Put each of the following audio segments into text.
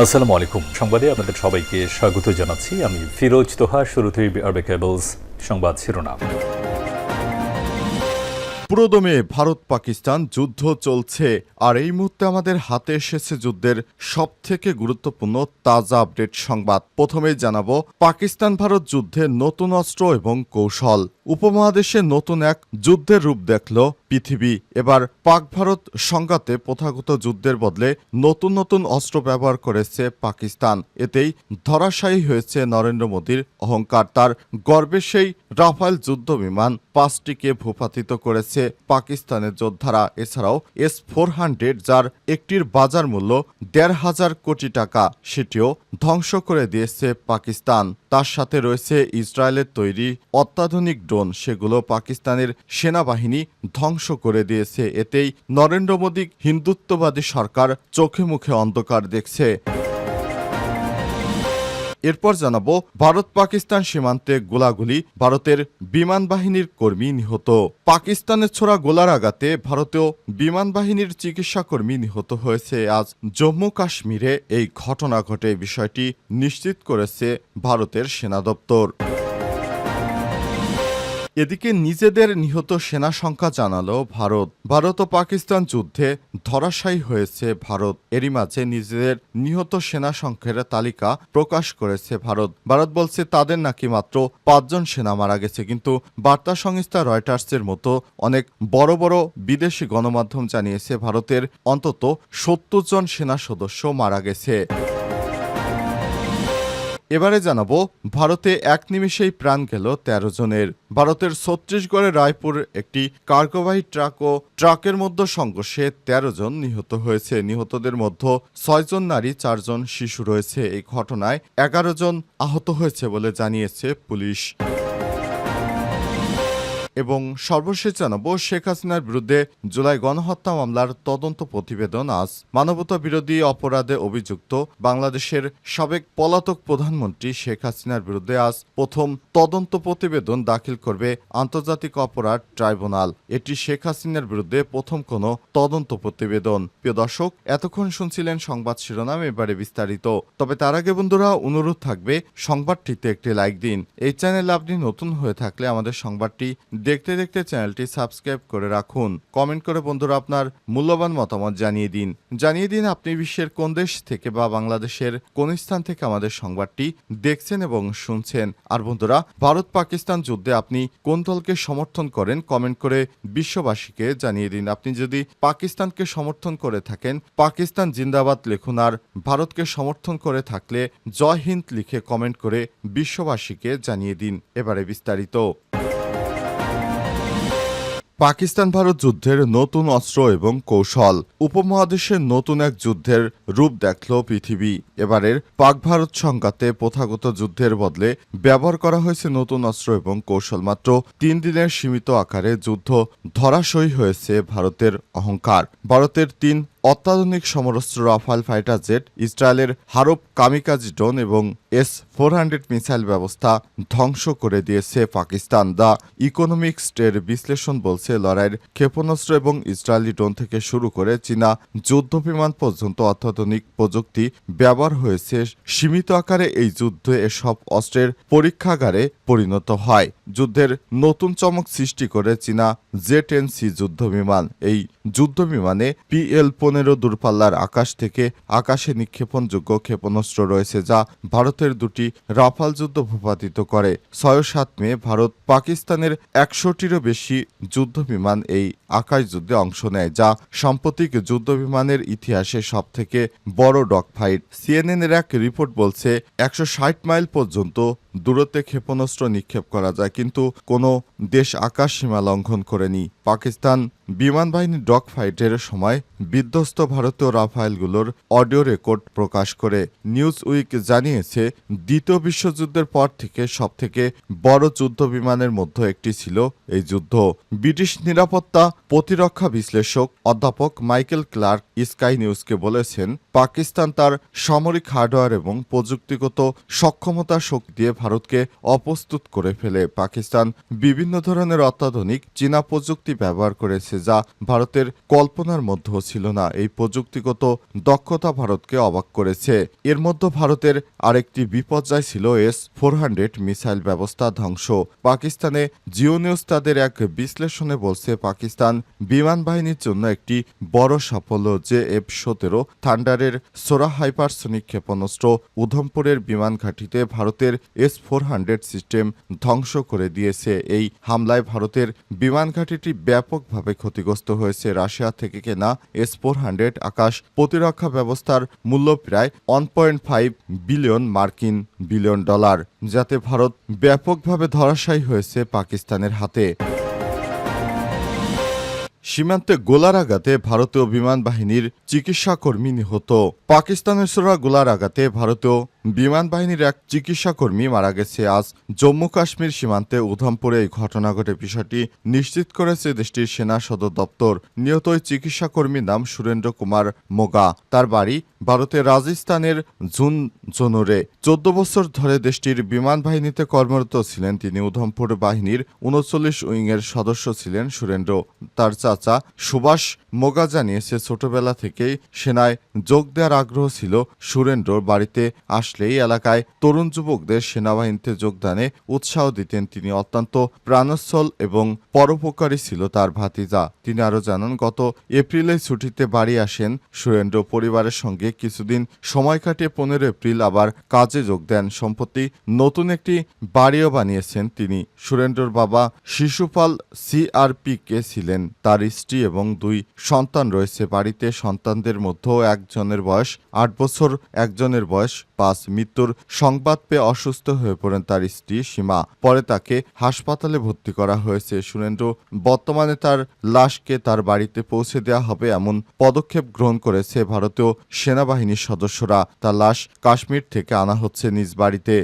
আসসালামু আলাইকুম। সংবাদে আপনাদের সবাইকে স্বাগত জানাচ্ছি। আমি ফিরোজ তোহা, শুরুতেই আরবে কেবলস সংবাদ শিরোনাম। পুরোদমে ভারত পাকিস্তান যুদ্ধ চলছে, আর এই মুহূর্তে আমাদের হাতে এসেছে যুদ্ধের সবথেকে গুরুত্বপূর্ণ তাজা আপডেট সংবাদ। প্রথমেই জানাব, পাকিস্তান ভারত যুদ্ধে নতুন অস্ত্র এবং কৌশল। উপমহাদেশে নতুন এক যুদ্ধের রূপ দেখল পৃথিবী। এবার পাক ভারত সংঘাতে প্রথাগত যুদ্ধের বদলে নতুন নতুন অস্ত্র ব্যবহার করেছে পাকিস্তান। এতেই ধরাশায়ী হয়েছে নরেন্দ্র মোদীর অহংকার। তার গর্বে সেই রাফাল যুদ্ধ বিমান পাঁচটিকে ভূপাতিত করেছে পাকিস্তানের যোদ্ধারা। এছাড়াও এস ফোর হান্ড্রেড, যার একটির বাজার মূল্য দেড় হাজার কোটি টাকা, সেটিও ধ্বংস করে দিয়েছে পাকিস্তান। তার সাথে রয়েছে ইসরায়েলের তৈরি অত্যাধুনিক ড্রোন। সেগুলো পাকিস্তানের সেনাবাহিনী ধ্বংস করে দিয়েছে। এতেই নরেন্দ্র মোদী হিন্দুত্ববাদী সরকার চোখে মুখে অন্ধকার দেখছে। এরপর জানাব ভারত পাকিস্তান সীমান্তে গোলাগুলি ভারতের বিমান বাহিনীর কর্মী নিহত। পাকিস্তানের ছোড়া গোলার আঘাতে ভারতীয় বিমান বাহিনীর চিকিৎসা কর্মী নিহত হয়েছে। আজ জম্মু কাশ্মীরে এই ঘটনা ঘটে, বিষয়টি নিশ্চিত করেছে ভারতের সেনা দপ্তর। এদিকে নিজেদের নিহত সেনা সংখ্যা জানালো ভারত ভারত ও পাকিস্তান যুদ্ধে ধরাশায়ী হয়েছে ভারত। এরই মাঝে নিজেদের নিহত সেনা সংখ্যার তালিকা প্রকাশ করেছে ভারত। ভারত বলছে, তাদের নাকি মাত্র পাঁচজন সেনা মারা গেছে, কিন্তু বার্তা সংস্থা রয়টার্সের মতো অনেক বড় বড় বিদেশি গণমাধ্যম জানিয়েছে, ভারতের অন্তত সত্তর জন সেনা সদস্য মারা গেছে। এবারে জানাব, ভারতে এক নিমিষেই প্রাণ গেল তেরো জনের। ভারতের ছত্তিশগড়ের রায়পুর একটি কার্গোবাহী ট্রাক ও ট্রাকের মধ্যে সংঘর্ষে তেরো জন নিহত হয়েছে। নিহতদের মধ্যে ছয়জন নারী চারজন শিশু রয়েছে। এই ঘটনায় এগারো জন আহত হয়েছে বলে জানিয়েছে পুলিশ। এবং সর্বশেষ জানাব শেখ হাসিনার বিরুদ্ধে জুলাই গণহত্যা মামলার তদন্ত প্রতিবেদন আজ। মানবতা বিরোধী অপরাধে অভিযুক্ত বাংলাদেশের সাবেক পলাতক প্রধানমন্ত্রী শেখ হাসিনার বিরুদ্ধে আজ প্রথম তদন্ত প্রতিবেদন দাখিল করবে আন্তর্জাতিক অপরাধ ট্রাইব্যুনাল। এটি শেখ হাসিনার বিরুদ্ধে প্রথম কোনো তদন্ত প্রতিবেদন। প্রিয় দর্শক, এতক্ষণ শুনছিলেন সংবাদ শিরোনাম, এবারে বিস্তারিত। তবে তার আগে বন্ধুরা, অনুরোধ থাকবে সংবাদটিতে একটি লাইক দিন। এই চ্যানেলে আপনি নতুন হয়ে থাকলে আমাদের সংবাদটি দেখতে দেখতে চ্যানেলটি সাবস্ক্রাইব করে রাখুন। কমেন্ট করে বন্ধুরা আপনার মূল্যবান মতামত জানিয়ে দিন। জানিয়ে দিন আপনি বিশ্বের কোন দেশ থেকে বা বাংলাদেশের কোন স্থান থেকে আমাদের সংবাদটি দেখছেন এবং শুনছেন। আর বন্ধুরা, ভারত পাকিস্তান যুদ্ধে আপনি কোন দলকে সমর্থন করেন কমেন্ট করে বিশ্ববাসীকে জানিয়ে দিন। আপনি যদি পাকিস্তানকে সমর্থন করে থাকেন, পাকিস্তান জিন্দাবাদ লিখুন আর ভারতকে সমর্থন করে থাকলে জয় হিন্দ লিখে কমেন্ট করে বিশ্ববাসীকে জানিয়ে দিন। এবারে বিস্তারিত। পাকিস্তান ভারত যুদ্ধের নতুন অস্ত্র এবং কৌশল। উপমহাদেশের নতুন এক যুদ্ধের রূপ দেখল পৃথিবী। এবারের পাক ভারত সংঘাতে প্রথাগত যুদ্ধের বদলে ব্যবহার করা হয়েছে নতুন অস্ত্র এবং কৌশল। মাত্র তিন দিনের সীমিত আকারে যুদ্ধ ধরাশয়ী হয়েছে ভারতের অহংকার। ভারতের তিন অত্যাধুনিক সমরস্ত্র রাফাল ফাইটার জেট, ইসরায়েলের হারব কামিকাজ ড্রোন এবং এস ফোর হান্ড্রেড মিসাইল ব্যবস্থা ধ্বংস করে দিয়েছে পাকিস্তান। দ্য ইকোনমিক্সটের বিশ্লেষণ বলছে, লড়াইয়ের ক্ষেপণাস্ত্র এবং ইসরায়েলি ড্রোন থেকে শুরু করে চীনা যুদ্ধ বিমান পর্যন্ত অত্যাধুনিক প্রযুক্তি ব্যবহার হয়েছে। সীমিত আকারে এই যুদ্ধে এসব অস্ত্রের পরীক্ষাগারে পরিণত হয়। যুদ্ধের নতুন চমক সৃষ্টি করে চীনা জেট এন সি যুদ্ধ বিমান এই যুদ্ধ বিমানে পিএল পনেরো দূরপাল্লার আকাশ থেকে আকাশে নিক্ষেপণযোগ্য ক্ষেপণাস্ত্র রয়েছে যা ভারতের দুটি রাফাল যুদ্ধ ভূপাতিত করে। ছয় সাত মে ভারত পাকিস্তানের একশোটিরও বেশি যুদ্ধ বিমান এই আকাশ যুদ্ধে অংশ নেয়, যা সাম্প্রতিক যুদ্ধ বিমানের ইতিহাসে সব থেকে বড় ডগ ফাইট সিএনএনের এক রিপোর্ট বলছে, একশো ষাট মাইল পর্যন্ত দূরত্বে ক্ষেপণাস্ত্র নিক্ষেপ করা যায়, কিন্তু কোনো দেশ আকাশ সীমা লঙ্ঘন করেনি। পাকিস্তান বিমান বাহিনীর ডগ ফাইটের সময় বিধ্বস্ত ভারতীয় রাফায়েলগুলোর অডিও রেকর্ড প্রকাশ করে নিউজ উইক জানিয়েছে, দ্বিতীয় বিশ্বযুদ্ধের পর থেকে সবথেকে বড় যুদ্ধ বিমানের মধ্যে একটি ছিল এই যুদ্ধ। ব্রিটিশ নিরাপত্তা প্রতিরক্ষা বিশ্লেষক অধ্যাপক মাইকেল ক্লার্ক স্কাই নিউজকে বলেছেন, পাকিস্তান তার সামরিক হার্ডওয়্যার এবং প্রযুক্তিগত সক্ষমতা শক্তি দিয়ে ভারতকে অপ্রস্তুত করে ফেলে। পাকিস্তান বিভিন্ন ধরনের অত্যাধুনিক চীনা প্রযুক্তি ব্যবহার করেছে যা ভারতের কল্পনার মধ্যেও ছিল না। এই প্রযুক্তিগত দক্ষতা ভারতকে অবাক করেছে। এর মধ্যে ভারতের আরেকটি বিপর্যয় ছিল এস ফোর হান্ড্রেড মিসাইল ব্যবস্থা ধ্বংস। পাকিস্তানে জিও নিউজ তাদের এক বিশ্লেষণে বলছে, পাকিস্তান বিমান বাহিনীর জন্য একটি বড় সাফল্য যে এফ সতেরো থান্ডারের সোরা হাইপারসনিক ক্ষেপণাস্ত্র উধমপুরের বিমান ঘাঁটিতে ভারতের এস ফোর হান্ড্রেড সিস্টেম ধ্বংস করে দিয়েছে। এই হামলায় ভারতের বিমান ঘাঁটিটি ব্যাপকভাবে ক্ষতিগ্রস্ত হয়েছে রাশিয়া থেকে কেনা এস ফোর হান্ড্রেড আকাশ প্রতিরক্ষা ব্যবস্থার মূল্য প্রায় ওয়ান পয়েন্ট ফাইভ বিলিয়ন মার্কিন বিলিয়ন ডলার, যাতে ভারত ব্যাপকভাবে ধরাশায়ী হয়েছে পাকিস্তানের হাতে। সীমান্তে গোলার আঘাতে ভারতীয় বিমান বাহিনীর চিকিৎসাকর্মী নিহত। পাকিস্তানের সোরা গোলার আঘাতে ভারতীয় বিমান বাহিনীর এক চিকিৎসাকর্মী মারা গেছে। আজ জম্মু কাশ্মীর সীমান্তে উধমপুরে এই ঘটনা ঘটে। বিষয়টি নিশ্চিত করেছে দেশটির সেনা সদর দপ্তর। নিহত ওই চিকিৎসাকর্মীর নাম সুরেন্দ্র কুমার মোগা। তার বাড়ি ভারতের রাজস্থানের জুন জনুরে। চোদ্দ বছর ধরে দেশটির বিমান বাহিনীতে কর্মরত ছিলেন তিনি। উধমপুর বাহিনীর উনচল্লিশ উইংয়ের সদস্য ছিলেন সুরেন্দ্র। তার চাচা সুভাষ মোগা জানিয়েছে, ছোটবেলা থেকেই সেনায় যোগ দেওয়ার আগ্রহ ছিল সুরেন্দ্রর বাড়িতে আসলেই এলাকায় তরুণ যুবকদের সেনাবাহিনীতে যোগদানে উৎসাহ দিতেন তিনি। অত্যন্ত প্রাণোচ্ছল এবং পরোপকারী ছিল তার ভাতিজা। তিনি আরও জানান, গত এপ্রিলে ছুটিতে বাড়ি আসেন সুরেন্দ্র। পরিবারের সঙ্গে কিছুদিন সময় কাটিয়ে পনেরো এপ্রিল আবার কাজে যোগ দেন। সম্প্রতি নতুন একটি বাড়িও বানিয়েছেন তিনি। সুরেন্দ্রর বাবা শিশুপাল সিআরপি কে ছিলেন। তার স্ত্রী এবং দুই সন্তান রয়েছে। বাড়িতে সন্তানদের মধ্যেও একজনের বয়স আট বছর, একজনের বয়স পাঁচ মৃত্যুর সংবাদ পেয়ে অসুস্থ হয়ে পড়েন তার স্ত্রী সীমা। পরে তাকে হাসপাতালে ভর্তি করা হয়েছে। সুরেন্দ্র, বর্তমানে তার লাশকে তার বাড়িতে পৌঁছে দেওয়া হবে এমন পদক্ষেপ গ্রহণ করেছে ভারতীয় সেনাবাহিনীর সদস্যরা। তার লাশ কাশ্মীর থেকে আনা হচ্ছে নিজ বাড়িতে।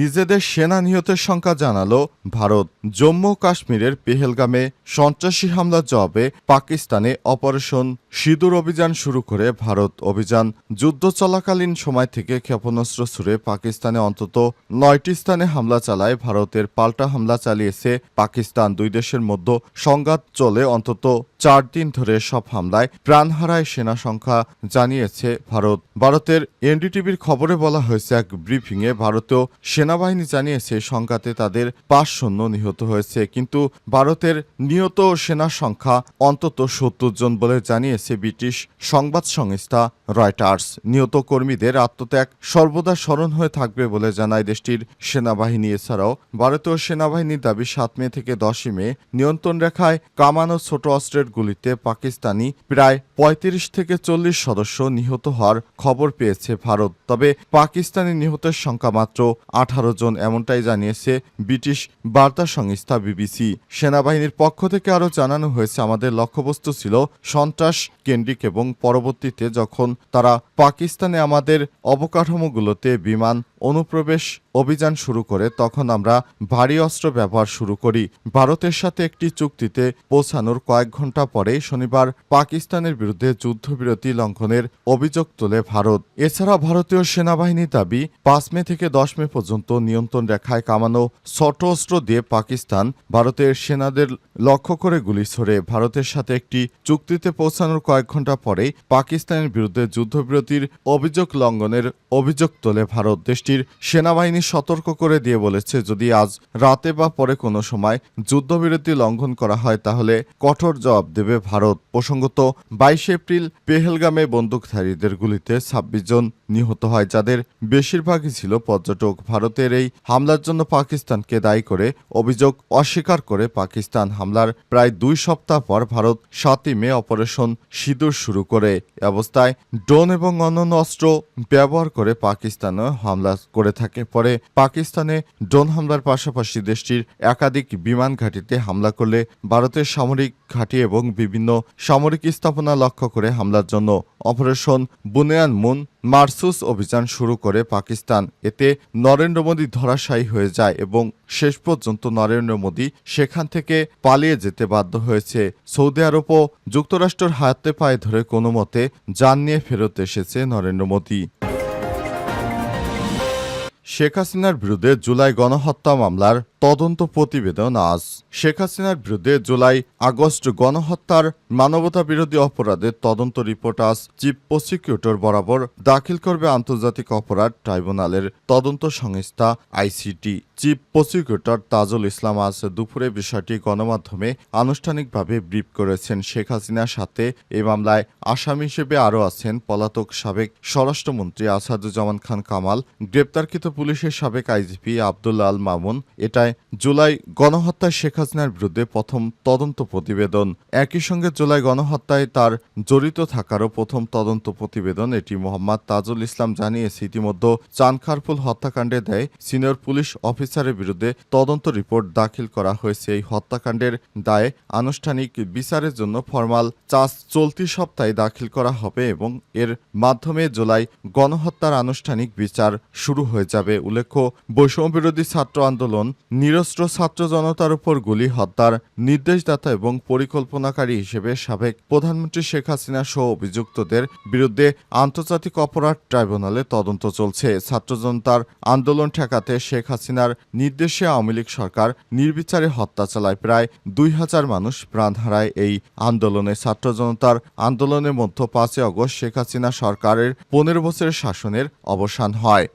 নিজেদের সেনা নিহতের সংখ্যা জানালো ভারত। জম্মু কাশ্মীরের পেহেলগামে সন্ত্রাসী হামলার জবাবে পাকিস্তানে অপারেশন সিঁদুর অভিযান শুরু করে ভারত অভিযান যুদ্ধ চলাকালীন সময় থেকে ক্ষেপণাস্ত্র ছুড়ে পাকিস্তানে অন্তত নয়টি স্থানে হামলা চালায় ভারতের পাল্টা হামলা চালিয়েছে পাকিস্তান। দুই দেশের মধ্যে সংঘাত চলে অন্তত চার দিন ধরে সব হামলায় প্রাণ হারায় সেনা সংখ্যা জানিয়েছে ভারত। ভারতের এনডিটিভির খবরে বলা হয়েছে, এক ব্রিফিংয়ে ভারতীয় সেনাবাহিনী জানিয়েছে, সংঘাতে তাদের পাঁচ শূন্য নিহত হয়েছে, কিন্তু ভারতের নিহত সেনা সংখ্যা অন্তত সত্তর জন বলে জানিয়েছে। ব্রিটিশ সংবাদ সংস্থা রয়টার্স। নিহত কর্মীদের আত্মত্যাগ সর্বদা স্মরণ হয়ে থাকবে বলে জানায় দেশটির সেনাবাহিনী। এছাড়াও ভারতীয় সেনাবাহিনীর দাবি, সাত মে থেকে দশই মে নিয়ন্ত্রণ রেখায় কামানো ছোট অস্ত্রের গুলিতে পাকিস্তানি প্রায় পঁয়ত্রিশ থেকে চল্লিশ সদস্য নিহত হওয়ার খবর পেয়েছে ভারত। তবে পাকিস্তানি নিহতের সংখ্যা মাত্র আঠারো জন, এমনটাই জানিয়েছে ব্রিটিশ বার্তা সংস্থা বিবিসি। সেনাবাহিনীর পক্ষ থেকে আরও জানানো হয়েছে, আমাদের লক্ষ্যবস্তু ছিল সন্ত্রাস কেন্দ্রিক এবং পরবর্তীতে যখন তারা পাকিস্তানে আমাদের অবকাঠামোগুলোতে বিমান অনুপ্রবেশ অভিযান শুরু করে তখন আমরা ভারী অস্ত্র ব্যবহার শুরু করি। ভারতের সাথে একটি চুক্তিতে পৌঁছানোর কয়েক ঘণ্টা পরেই শনিবার পাকিস্তানের বিরুদ্ধে যুদ্ধবিরতি লঙ্ঘনের অভিযোগ তোলে ভারত। এছাড়া ভারতীয় সেনাবাহিনীর দাবি, পাঁচ মে থেকে দশ মে পর্যন্ত নিয়ন্ত্রণ রেখায় কামানো ছোট অস্ত্র দিয়ে পাকিস্তান ভারতের সেনাদের লক্ষ্য করে গুলি ছোড়ে। ভারতের সাথে একটি চুক্তিতে পৌঁছানোর কয়েক ঘণ্টা পরেই পাকিস্তানের বিরুদ্ধে যুদ্ধবিরতির অভিযোগ লঙ্ঘনের অভিযোগ তোলে ভারত। দেশটির সেনাবাহিনী সতর্ক করে দিয়ে বলেছে, যদি আজ রাতে বা পরে কোনো সময় যুদ্ধবিরতি লঙ্ঘন করা হয়, তাহলে কঠোর জবাব দেবে ভারত। প্রসঙ্গত, বাইশে এপ্রিল পেহেলগামে বন্দুকধারীদের গুলিতে ছাব্বিশ জন নিহত হয়, যাদের বেশিরভাগই ছিল পর্যটক। ভারতের এই হামলার জন্য পাকিস্তানকে দায়ী করে অভিযোগ অস্বীকার করে পাকিস্তান হামলার প্রায় দুই সপ্তাহ পর ভারত সাতই মে অপারেশন সিঁদুর শুরু করে। অবস্থায় ড্রোন এবং অন্যান্য অস্ত্র ব্যবহার করে পাকিস্তানও হামলা করে থাকে। পরে পাকিস্তানে ড্রোন হামলার পাশাপাশি দেশটির একাধিক বিমান ঘাঁটিতে হামলা করলে ভারতের সামরিক ঘাঁটি এবং বিভিন্ন সামরিক স্থাপনা লক্ষ্য করে হামলার জন্য অপারেশন বুনেয়ান মুন মার্সুস অভিযান শুরু করে পাকিস্তান। এতে নরেন্দ্র মোদী ধরাশায়ী হয়ে যায় এবং শেষ পর্যন্ত নরেন্দ্র মোদী সেখান থেকে পালিয়ে যেতে বাধ্য হয়েছে। সৌদি আরব ও যুক্তরাষ্ট্রের হাতে পায়ে ধরে কোনো মতে যান নিয়ে ফেরত এসেছে নরেন্দ্র মোদী। শেখ হাসিনার বিরুদ্ধে জুলাই গণহত্যা মামলার তদন্ত প্রতিবেদন আজ। শেখ হাসিনার বিরুদ্ধে জুলাই আগস্ট গণহত্যার মানবতা বিরোধী অপরাধের তদন্ত রিপোর্ট আজ চিফ প্রসিকিউটর বরাবর দাখিল করবে আন্তর্জাতিক অপরাধ ট্রাইব্যুনালের তদন্ত সংস্থা ICT. Chief prosecutor Tajul Islam আজ দুপুরে বিষয়টি গণমাধ্যমে আনুষ্ঠানিকভাবে ব্রিফ করেছেন। শেখ হাসিনার সাথে এ মামলায় আসামি হিসেবে আরও আছেন পলাতক সাবেক স্বরাষ্ট্রমন্ত্রী আসাদুজ্জামান খান কামাল। গ্রেপ্তারকৃত পুলিশের সাবেক আইজিপি আবদুল্লা আল মামুন এটাই জুলাই গণহত্যায় শেখ হাসিনার বিরুদ্ধে প্রথম তদন্ত প্রতিবেদন। একই সঙ্গে জুলাই গণহত্যায় তার জড়িত থাকারও প্রথম তদন্ত প্রতিবেদন এটি মোহাম্মদ তাজুল ইসলাম জানিয়েছে। ইতিমধ্যে চানখারপুল হত্যাকাণ্ডে দেয় সিনিয়র পুলিশ অফিসারের বিরুদ্ধে তদন্ত রিপোর্ট দাখিল করা হয়েছে। এই হত্যাকাণ্ডের দায়ে আনুষ্ঠানিক বিচারের জন্য ফরমাল চার্জ চলতি সপ্তাহে দাখিল করা হবে এবং এর মাধ্যমে জুলাই গণহত্যার আনুষ্ঠানিক বিচার শুরু হয়ে যাবে। উল্লেখ্য বৈষম্য বিরোধী ছাত্র আন্দোলন, নিরস্ত্র ছাত্র জনতার উপর গুলি হত্যার নির্দেশদাতা এবং পরিকল্পনাকারী হিসেবে সাবেক প্রধানমন্ত্রী শেখ হাসিনা সহ অভিযুক্তদের বিরুদ্ধে আন্তর্জাতিক অপরাধ ট্রাইব্যুনালে তদন্ত চলছে। ছাত্র জনতার আন্দোলন ঠেকাতে শেখ হাসিনার নির্দেশে আওয়ামী লীগ সরকার নির্বিচারে হত্যা চালায়। প্রায় দুই হাজার মানুষ প্রাণ হারায় এই আন্দোলনে। ছাত্র জনতার আন্দোলনের মধ্যে পাঁচই অগস্ট শেখ হাসিনা সরকারের পনেরো বছরের শাসনের অবসান হয়।